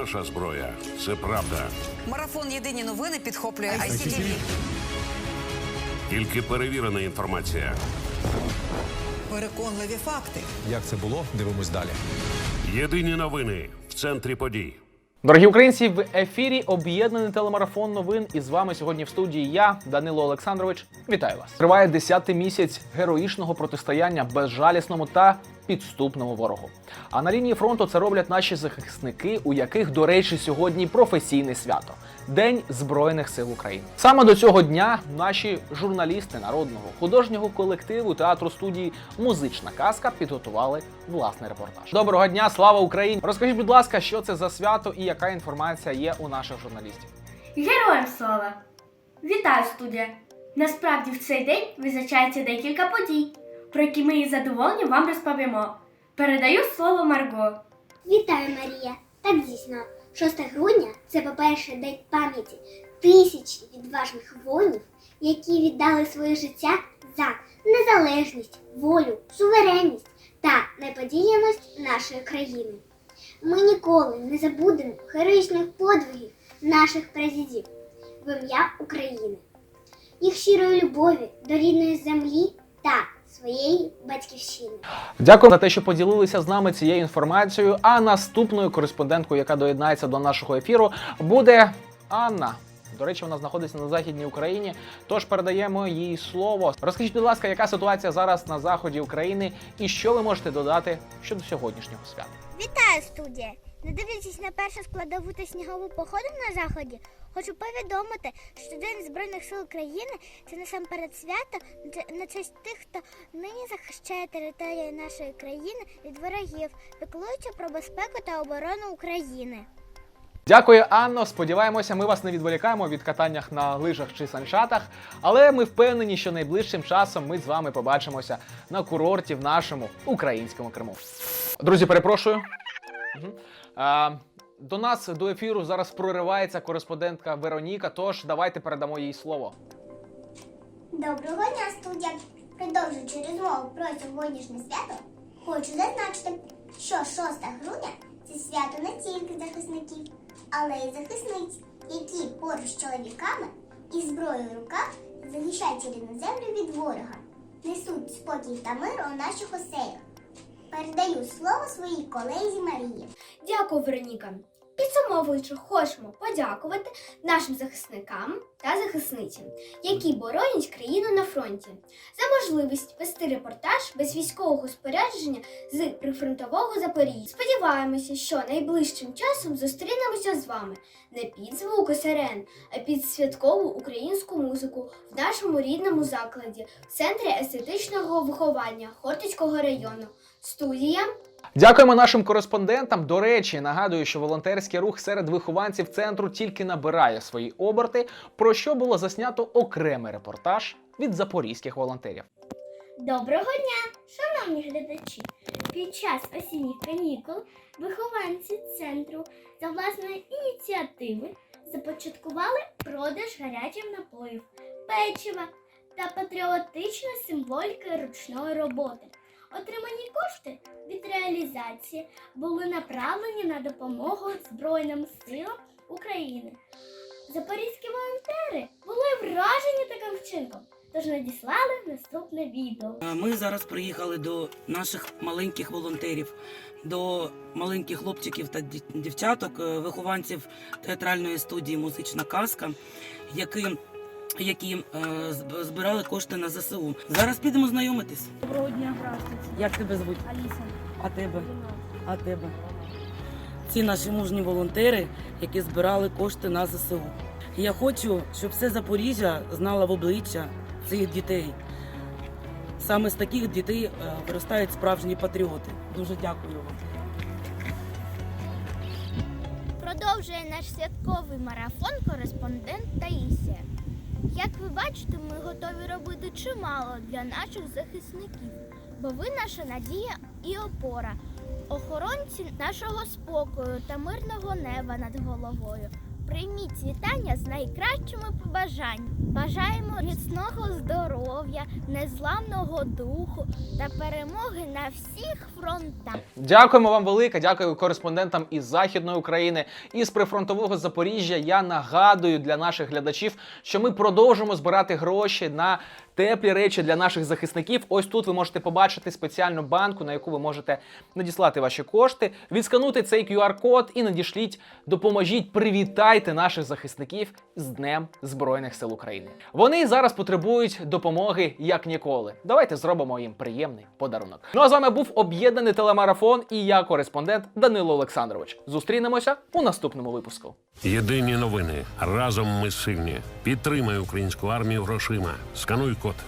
наша зброя це правда. Марафон Єдині новини підхоплює ICTV. Тільки перевірена інформація. Переконливі факти. Як це було? Дивимось далі. Єдині новини в центрі подій. Дорогі українці, в ефірі об'єднаний телемарафон новин. І з вами сьогодні в студії я, Данило Олександрович. Вітаю вас! Триває 10-й місяць героїчного протистояння безжалісному та підступному ворогу. А на лінії фронту це роблять наші захисники, у яких, до речі, сьогодні професійне свято День Збройних сил України. Саме до цього дня наші журналісти народного художнього колективу театру студії Музична казка підготували власний репортаж. Доброго дня, слава Україні! Розкажіть, будь ласка, що це за свято і яка інформація є у наших журналістів. Героям слава! Вітаю, студія! Насправді в цей день визначається декілька подій, про які ми із задоволенням вам розповімо. Передаю слово Марго. Вітаю, Марія! Так дійсно, 6 грудня це, по-перше, день пам'яті тисяч відважних воїнів, які віддали своє життя за незалежність, волю, суверенність та неподіяність нашої країни. Ми ніколи не забудемо героїчних подвигів наших президів в ім'я України, їх щирої любові до рідної землі та своєї батьківщини. Дякую за те, що поділилися з нами цією інформацією. А наступною кореспонденткою, яка доєднається до нашого ефіру, буде Анна. До речі, вона знаходиться на західній Україні. Тож передаємо їй слово. Розкажіть, будь ласка, яка ситуація зараз на заході України і що ви можете додати щодо сьогоднішнього свята? Вітаю, студія! Не дивлячись на першу складову та снігову походу на заході, хочу повідомити, що День Збройних сил України це насамперед свято на честь тих, хто нині захищає територію нашої країни від ворогів, піклуючи про безпеку та оборону України. Дякую, Анно. Сподіваємося, ми вас не відволікаємо від катаннях на лижах чи санчатах, але ми впевнені, що найближчим часом ми з вами побачимося на курорті в нашому українському Криму. Друзі, перепрошую. А, до нас до ефіру зараз проривається кореспондентка Вероніка. Тож давайте передамо їй слово. Доброго дня, студія! Продовжуючи розмову про сьогоднішнє свято, хочу зазначити, що 6 грудня це свято не тільки захисників, але й захисниць, які поруч з чоловіками і зброєю в руках захищають рідну землю від ворога, несуть спокій та мир у наших оселях. Передаю слово своїй колезі Марії. Дякую, Вероніка. Підсумовуючи, хочемо подякувати нашим захисникам та захисницям, які боронять країну на фронті, за можливість вести репортаж без військового спорядження з прифронтового Запоріжжя. Сподіваємося, що найближчим часом зустрінемося з вами не під звуки сирен, а під святкову українську музику в нашому рідному закладі в центрі естетичного виховання Хортицького району. Студія Дякуємо нашим кореспондентам. До речі, нагадую, що волонтерський рух серед вихованців центру тільки набирає свої оберти, про що було заснято окремий репортаж від запорізьких волонтерів. Доброго дня, шановні глядачі! Під час осінніх канікул вихованці центру за власної ініціативи започаткували продаж гарячих напоїв, печива та патріотичної символіки ручної роботи. Отримані кошти реалізації були направлені на допомогу Збройним силам України. Запорізькі волонтери були вражені таким вчинком, тож надіслали наступне відео. Ми зараз приїхали до наших маленьких волонтерів, до маленьких хлопчиків та дівчаток, е, вихованців театральної студії Музична казка, які, які е, збирали кошти на ЗСУ. Зараз підемо знайомитись. Доброго дня, здравствуйте. Як тебе звуть? Аліса. А тебе? А тебе? Ці наші мужні волонтери, які збирали кошти на ЗСУ. Я хочу, щоб все Запоріжжя знало в обличчя цих дітей. Саме з таких дітей е, виростають справжні патріоти. Дуже дякую вам. Продовжує наш святковий марафон кореспондент Таїсія. Як ви бачите, ми готові робити чимало для наших захисників, бо ви наша надія і опора, охоронці нашого спокою та мирного неба над головою. Прийміть вітання з найкращими побажаннями. Бажаємо міцного здоров'я, незламного духу та перемоги на всіх фронтах. Дякуємо вам велике. Дякую кореспондентам із західної України із прифронтового Запоріжжя. Я нагадую для наших глядачів, що ми продовжимо збирати гроші на теплі речі для наших захисників. Ось тут ви можете побачити спеціальну банку, на яку ви можете надіслати ваші кошти, відсканути цей QR-код і надішліть, допоможіть, привітайте наших захисників з Днем Збройних сил України. Вони зараз потребують допомоги як ніколи. Давайте зробимо їм приємний подарунок. Ну а з вами був об'єднаний телемарафон і я, кореспондент Данило Олександрович. Зустрінемося у наступному випуску. Єдині новини. Разом ми сильні. Підтримай українську армію грошима. Скануй код